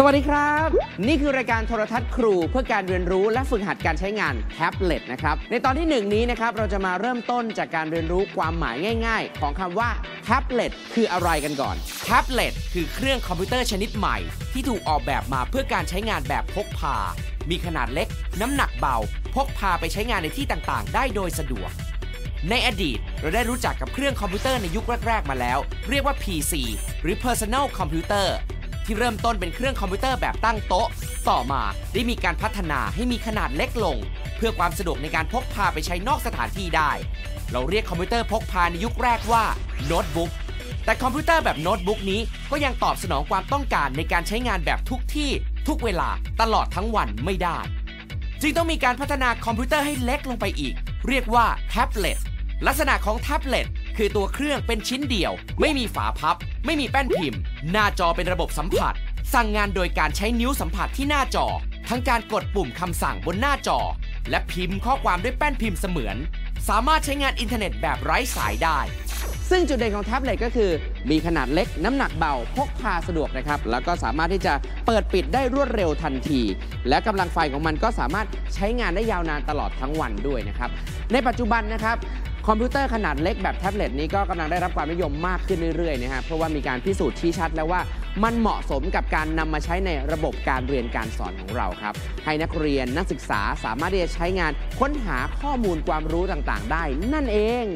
สวัสดีครับ นี่คือรายการโทรทัศน์ครูเพื่อการเรียนรู้และฝึกหัดการใช้งานแท็บเล็ตนะครับ ในตอนที่หนึ่งนี้นะครับเราจะมาเริ่มต้นจากการเรียนรู้ความหมายง่าย ๆ ของคำว่าแท็บเล็ตคืออะไรกันก่อนแท็บเล็ตคือเครื่องคอมพิวเตอร์ชนิดใหม่ ที่ถูกออกแบบมาเพื่อการใช้งานแบบพกพา มีขนาดเล็ก น้ำหนักเบา พกพาไปใช้งานในที่ต่างๆ ได้โดยสะดวก ในอดีตเราได้รู้จักกับเครื่องคอมพิวเตอร์ในยุคแรกๆมาแล้ว เรียกว่า PC หรือ Personal Computer ที่เริ่มต้นเป็นเครื่องคอมพิวเตอร์แบบตั้งโต๊ะ ต่อมาได้มีการพัฒนาให้มีขนาดเล็กลง เพื่อความสะดวกในการพกพาไปใช้นอกสถานที่ได้ เราเรียกคอมพิวเตอร์พกพาในยุคแรกว่าโน้ตบุ๊กแต่คอมพิวเตอร์แบบโน้ตบุ๊กนี้ก็ยังตอบสนองความต้องการในการใช้งานแบบทุกที่ ทุกเวลาตลอดทั้งวันไม่ได้ จึงต้องมีการพัฒนาคอมพิวเตอร์ให้เล็กลงไปอีก เรียกว่าแท็บเล็ตลักษณะของแท็บเล็ต คือตัวเครื่องเป็นชิ้นเดียว ไม่มีฝาพับ ไม่มีแป้นพิมพ์ หน้าจอเป็นระบบสัมผัส สั่งงานโดยการใช้นิ้วสัมผัสที่หน้าจอ ทั้งการกดปุ่มคำสั่งบนหน้าจอ และพิมพ์ข้อความด้วยแป้นพิมพ์เสมือน สามารถใช้งานอินเทอร์เน็ตแบบไร้สายได้ ซึ่งจุดเด่นของแท็บเล็ตก็คือ มีขนาดเล็กน้ำหนักเบาพกพาสะดวกนะครับ แล้วก็สามารถที่จะเปิดปิดได้รวดเร็วทันที และกำลังไฟของมันก็สามารถใช้งานได้ยาวนานตลอดทั้งวันด้วยนะครับ ในปัจจุบันนะครับ คอมพิวเตอร์ขนาดเล็กแบบแท็บเล็ตนี้ก็กำลังได้รับความนิยมมากขึ้นเรื่อยๆนะครับเพราะว่ามีการพิสูจน์ชี้ชัดแล้วว่ามันเหมาะสมกับการนำมาใช้ในระบบการเรียนการสอนของเราครับ ให้นักเรียนนักศึกษาสามารถที่จะใช้งานค้นหาข้อมูลความรู้ต่างๆ ได้นั่นเอง